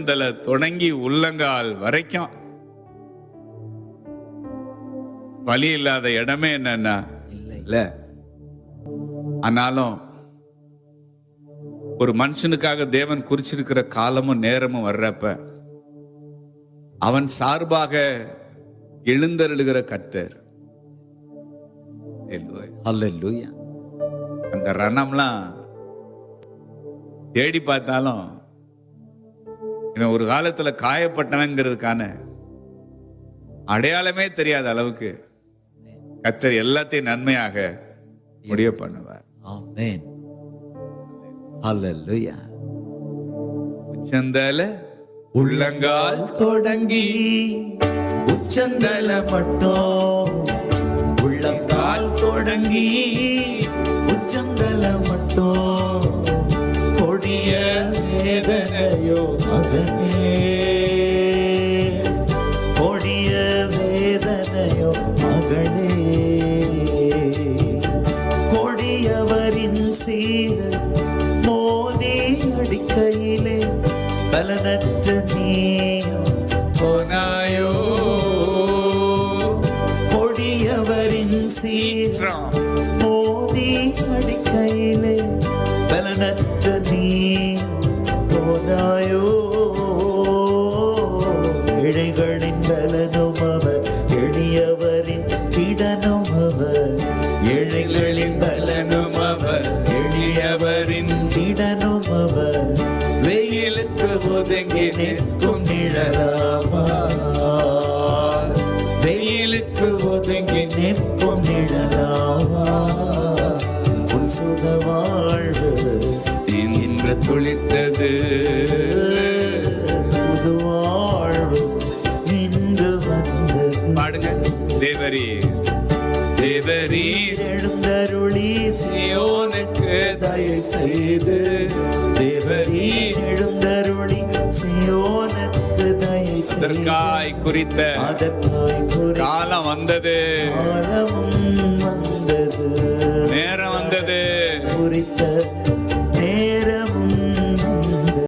முதல்ல தொடங்கி உள்ளங்கால் வரைக்கும். வலி இல்லாத இடமே என்னன்னா? இல்லை. ஆனாலும் ஒரு மனுஷனுக்காக தேவன் குறிச்சிருக்கிற காலமும் நேரமும் வர்றப்ப அவன் சார்பாக எழுந்தருளுகிற. ஹalleluya அந்த ரணம்லாம் தேடி பார்த்தாலும் இவன் ஒரு காலத்துல காயப்பட்டவங்கிறதுக்கான அடையாளமே தெரியாத அளவுக்கு கர்த்தர் எல்லாத்தையும் நன்மையாக முடிய பண்ணுவார். உச்சந்தல உள்ளங்கால் தொடங்கி உச்சந்தல மட்டும் உள்ளங்கால் தொடங்கி உச்சந்தல மகனே கொடிய வேதனையோ மகளே கொடியவரின் சீதல் மோதி அடிக்கையிலே பலனற்ற நீயும் போனாயோ. கொடியவரின் சீற்றம் மோதி அடிக்கையிலே பலனற்ற நீயும் இழைகளின் அவர் எளியவரின் கிடனும் அவர் ஏழைகளின் பலனும் அவர் எளியவரின் கிடனும் அவர் வெயிலுக்கு ஒதுங்கி நிற்கும் நிழலாமா? வெயிலுக்கு ஒதுங்கி நிற்கும் நிழலாமா? உன் சுக வாழ்வு இன்று துளித்தது. புதுவா தேவரீர் தேவரீர் எழுந்தருளி சியோனுக்கு தயை செய்து தேவரீர் எழுந்தருளி சியோனுக்கு தயை அதற்காய் குறித்த அதற்காய் காலம் வந்தது. காலம் வந்தது. நேரம் வந்தது. குறித்த